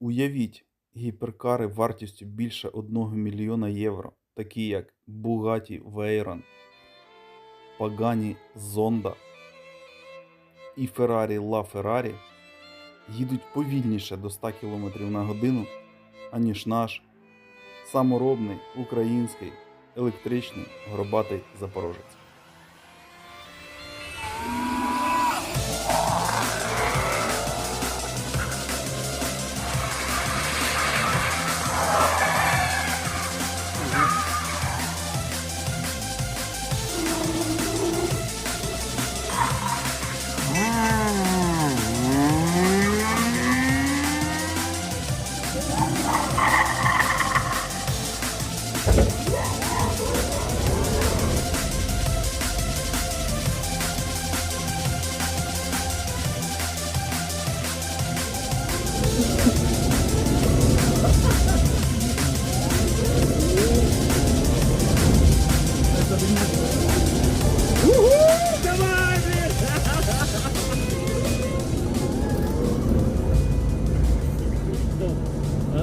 Уявіть гіперкари вартістю більше 1 мільйона євро, такі як Bugatti Veyron, Pagani Zonda і Ferrari LaFerrari їдуть повільніше до 100 км на годину, аніж наш саморобний український електричний горбатий запорожець.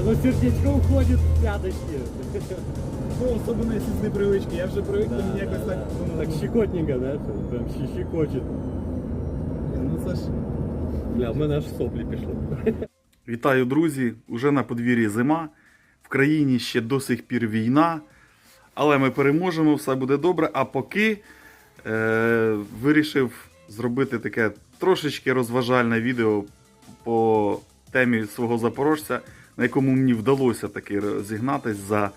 Ну сердечко уходит в пяточки. Ну, особливо якщо з непривички. Я вже привик, то мені якось так. ну, Так щекотненько, да? Прям щекочет. Ну це ж. Бля, в мене аж соплі пішло. Вітаю, друзі! Уже на подвір'ї зима. В країні ще до сих пір війна. Але ми переможемо, все буде добре. А поки е, вирішив зробити таке трошечки розважальне відео по темі свого запорожця, на якому мені вдалося таки розігнатись за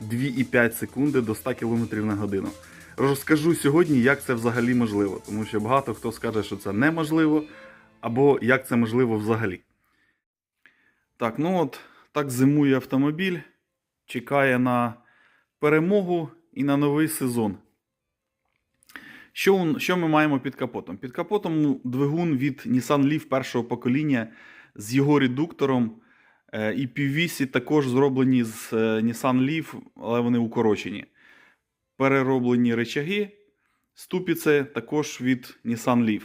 2,5 секунди до 100 км на годину. Розкажу сьогодні, як це взагалі можливо, тому що багато хто скаже, що це неможливо, або як це можливо взагалі. Так, ну от так зимує автомобіль, чекає на перемогу і на новий сезон. Що, що ми маємо під капотом? Під капотом двигун від Nissan Leaf першого покоління з його редуктором. Е, І піввісі також зроблені з е, Nissan Leaf, але вони укорочені. Перероблені речаги, ступіці також від Nissan Leaf.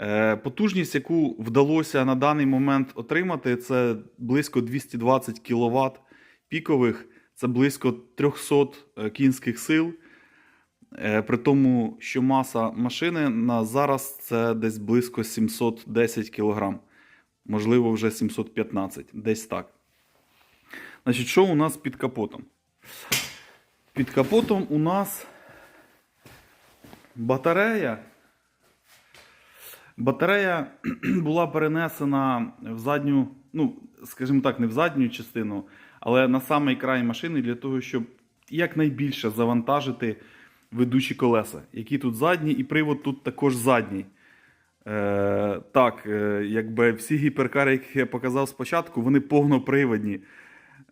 Е, Потужність, яку вдалося на даний момент отримати, це близько 220 кВт пікових, це близько 300 е, кінських сил. При тому, що маса машини на зараз це десь близько 710 кг. Можливо, вже 715, десь так. Значить, що у нас під капотом? Під капотом у нас батарея. Батарея була перенесена в задню, ну, скажімо так, не в задню частину, але на самий край машини для того, щоб якнайбільше завантажити ведучі колеса, які тут задні, і привод тут також задній. Е, так, е, якби всі гіперкари, які я показав спочатку, вони повноприводні.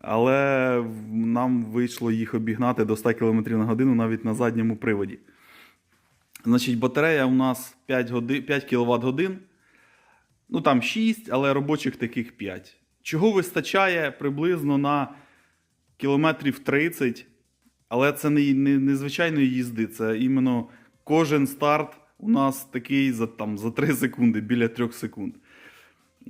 Але нам вийшло їх обігнати до 100 км на годину навіть на задньому приводі. Значить, батарея у нас 5, годи, 5 кВт годин. Ну там 6, але робочих таких 5. Чого вистачає приблизно на кілометрів 30, але це не, не, не звичайної їзди, це іменно кожен старт у нас такий за, там, за 3 секунди, біля 3 секунд.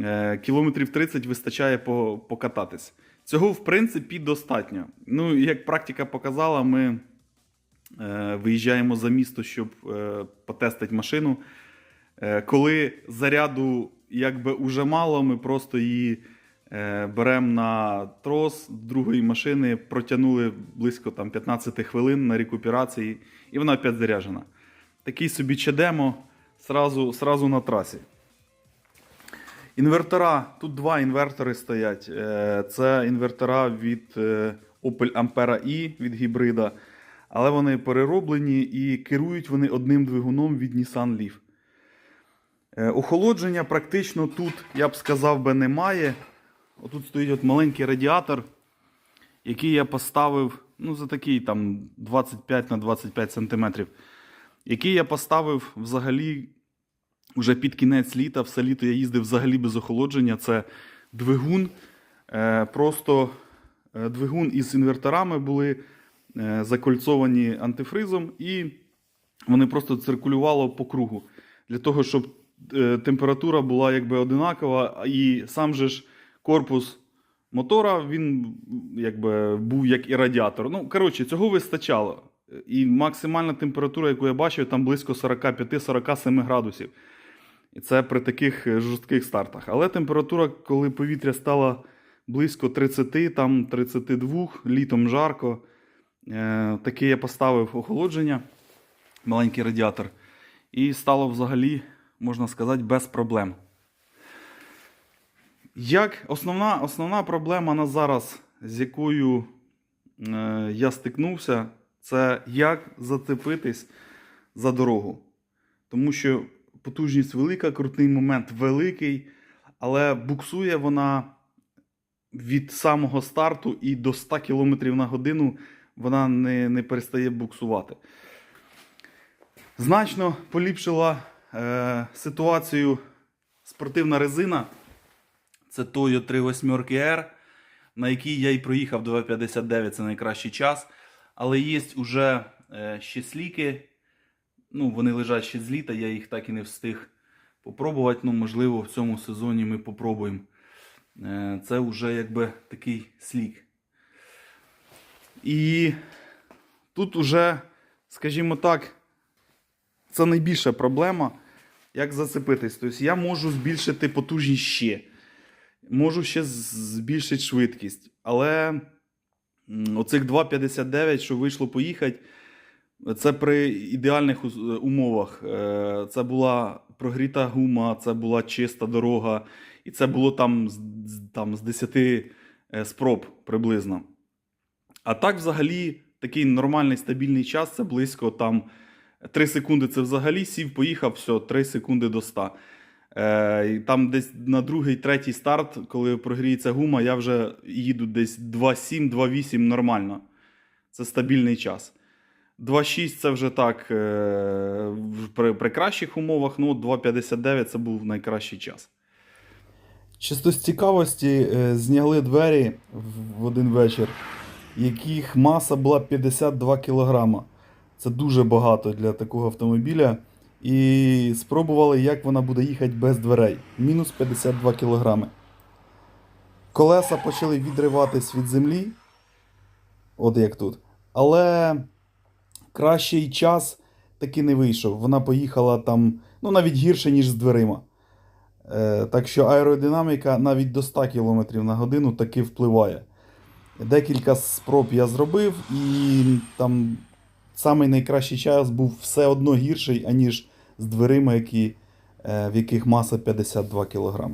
Е, кілометрів 30 вистачає по, покататись. Цього, в принципі, достатньо. Ну, як практика показала, ми е, виїжджаємо за місто, щоб е, потестити машину. Е, коли заряду якби уже мало, ми просто її е, беремо на трос другої машини, протягнули близько там, 15 хвилин на рекуперації, і вона опять заряджена. Такий собі чадемо сразу, сразу на трасі. Інвертора. Тут два інвертори стоять. Е, Це інвертора від е, Opel Ampera i від гібрида. Але вони перероблені і керують вони одним двигуном від Nissan Leaf. Е, Охолодження практично тут, я б сказав, би, немає. Отут стоїть от маленький радіатор, який я поставив ну, за такий там 25 на 25 см. Який я поставив взагалі вже під кінець літа. Все літо я їздив взагалі без охолодження. Це двигун. Е, просто е, двигун із інверторами були е, закольцовані антифризом, і вони просто циркулювало по кругу. Для того, щоб температура була якби одинакова, і сам же ж корпус мотора, він якби був як і радіатор. Ну, коротше, цього вистачало. І максимальна температура, яку я бачив, там близько 45-47 градусів. І це при таких е, жорстких стартах. Але температура, коли повітря стало близько 30, там 32, літом жарко. Е, таке я поставив охолодження, маленький радіатор. І стало взагалі, можна сказати, без проблем. Як основна, основна проблема на зараз, з якою е, я стикнувся, це як зацепитись за дорогу. Тому що потужність велика, крутий момент великий, але буксує вона від самого старту і до 100 км на годину вона не, не перестає буксувати. Значно поліпшила е, ситуацію спортивна резина. Це Toyo 38 R, на якій я і проїхав 2,59, це найкращий час. Але є вже е, ще сліки. Ну, вони лежать ще з літа, я їх так і не встиг попробувати. Ну, можливо, в цьому сезоні ми попробуємо. Е, це вже якби такий слік. І тут уже, скажімо так, це найбільша проблема, як зацепитись. Тобто я можу збільшити потужність ще. Можу ще збільшити швидкість. Але оцих 2,59, що вийшло поїхати, це при ідеальних умовах. Е, Це була прогріта гума, це була чиста дорога, і це було там, там з 10 е, спроб приблизно. А так, взагалі, такий нормальний стабільний час це близько там 3 секунди це взагалі сів, поїхав, все, 3 секунди до 100. Е, там десь на другий, третій старт, коли прогріється гума, я вже їду десь 2,7, 2,8 нормально. Це стабільний час. 2,6 це вже так е, при, при кращих умовах, ну 2,59 це був найкращий час. Чисто з цікавості е, зняли двері в один вечір, яких маса була 52 кг. Це дуже багато для такого автомобіля. І спробували, як вона буде їхати без дверей. Мінус 52 кг. Колеса почали відриватись від землі. От як тут. Але кращий час таки не вийшов. Вона поїхала там, ну навіть гірше, ніж з дверима. Е, так що аеродинаміка навіть до 100 км на годину таки впливає. Декілька спроб я зробив, і там самий найкращий час був все одно гірший, аніж з дверима, які, е, в яких маса 52 кг.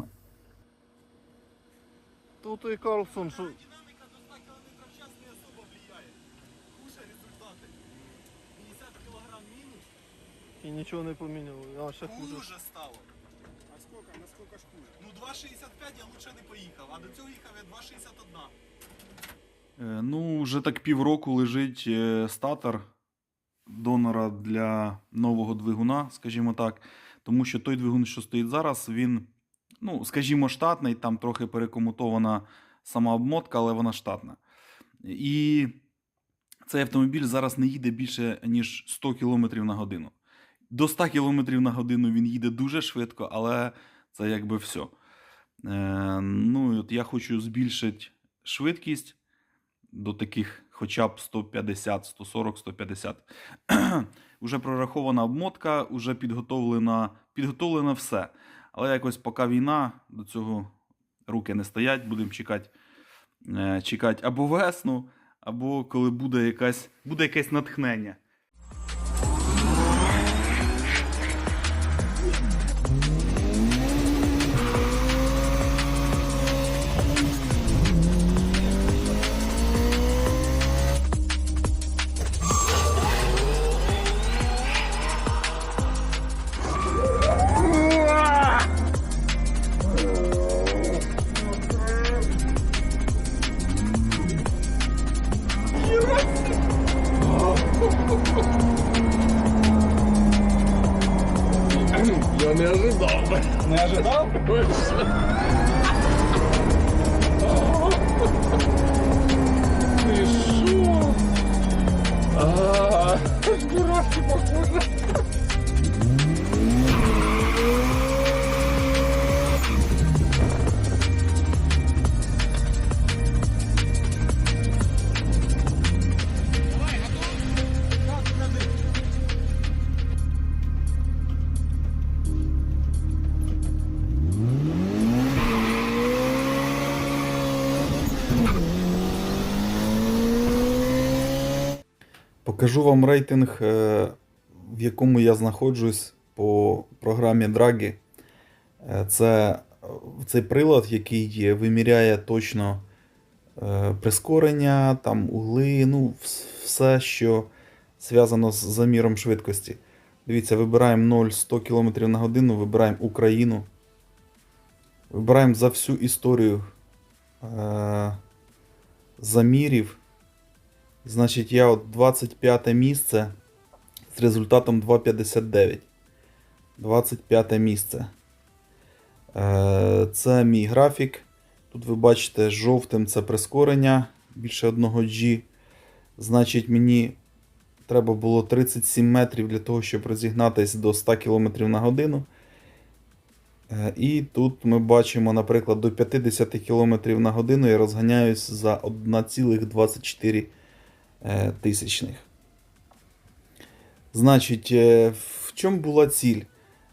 Тут і Карлсон, що. Динаміка до 100 км в час не особо влияє. Хуже результати. 50 кг мінус. І нічого не поміняло. А ще хуже. Хуже стало. А сколько? Насколько ж хуже? Ну 2,65 я лучше не поїхав, а до цього їхав я 2,61. Е, Ну, вже так півроку лежить е, статор донора для нового двигуна, скажімо так. Тому що той двигун, що стоїть зараз, він, ну, скажімо, штатний, там трохи перекомутована сама обмотка, але вона штатна. І цей автомобіль зараз не їде більше, ніж 100 км на годину. До 100 км на годину він їде дуже швидко, але це якби все. Е, ну, от я хочу збільшити швидкість до таких хоча б 150, 140, 150. Уже прорахована обмотка, вже підготовлена, підготовлено все. Але якось поки війна, до цього руки не стоять, будемо чекати, е, чекати або весну, або коли буде якась, буде якесь натхнення. Не ожидав? Покажу вам рейтинг, е, в якому я знаходжусь по програмі Dragi. Е, Це цей прилад, який виміряє точно е, прискорення, там угли, ну, все, що зв'язано з заміром швидкості. Дивіться, вибираємо 0-100 км на годину, вибираємо Україну. Вибираємо за всю історію замірів. Значить, я от 25 місце з результатом 2,59. 25 місце. Е, Це мій графік. Тут ви бачите, жовтим це прискорення більше 1 G. Значить, мені треба було 37 метрів для того, щоб розігнатись до 100 км на годину. Е, І тут ми бачимо, наприклад, до 50 км на годину я розганяюсь за 1,24 е, тисячних. Значить, е, в чому була ціль?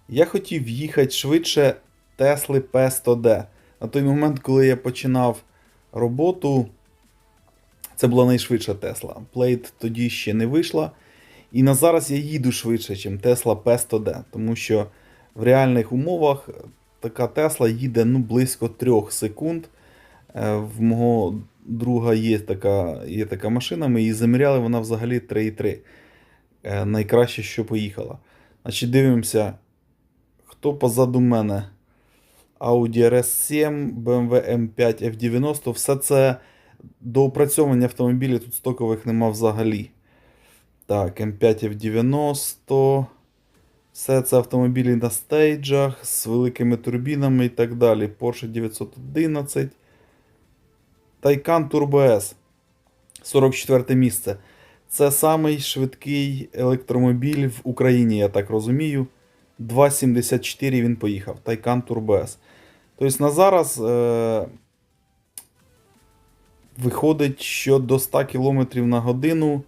Я хотів їхати швидше Тесли P100D. На той момент, коли я починав роботу, це була найшвидша Тесла. Plate тоді ще не вийшла. І на зараз я їду швидше, ніж Tesla P100D, тому що в реальних умовах така Тесла їде ну, близько 3 секунд. Е, В мого друга є така, є така машина, ми її заміряли, вона взагалі 3,3. Е, Найкраще, що поїхала. Значить, дивимося, хто позаду мене. Audi RS7, BMW M5 F90. Все це доопрацьовані автомобілі, тут стокових нема взагалі. Так, M5 F90. Все це автомобілі на стейджах з великими турбінами і так далі. Porsche 911. Taycan Turbo S. 44 місце. Це самий швидкий електромобіль в Україні, я так розумію. 2,74 він поїхав. Taycan Turbo S. Тобто на зараз е- виходить, що до 100 км на годину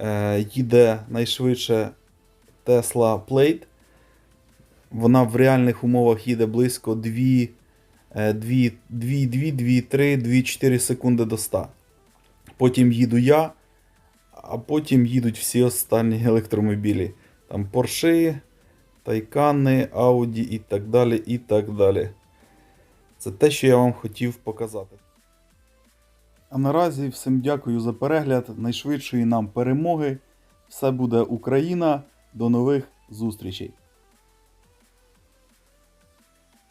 е- їде найшвидше Tesla Plate. Вона в реальних умовах їде близько 2, 2, 2, 2, 2, 3, 2, 4 секунди до 100. Потім їду я, а потім їдуть всі останні електромобілі. Там Porsche, Тайкани, Audi і так далі. і так далі. Це те, що я вам хотів показати. А наразі всім дякую за перегляд. Найшвидшої нам перемоги. Все буде Україна. До нових зустрічей!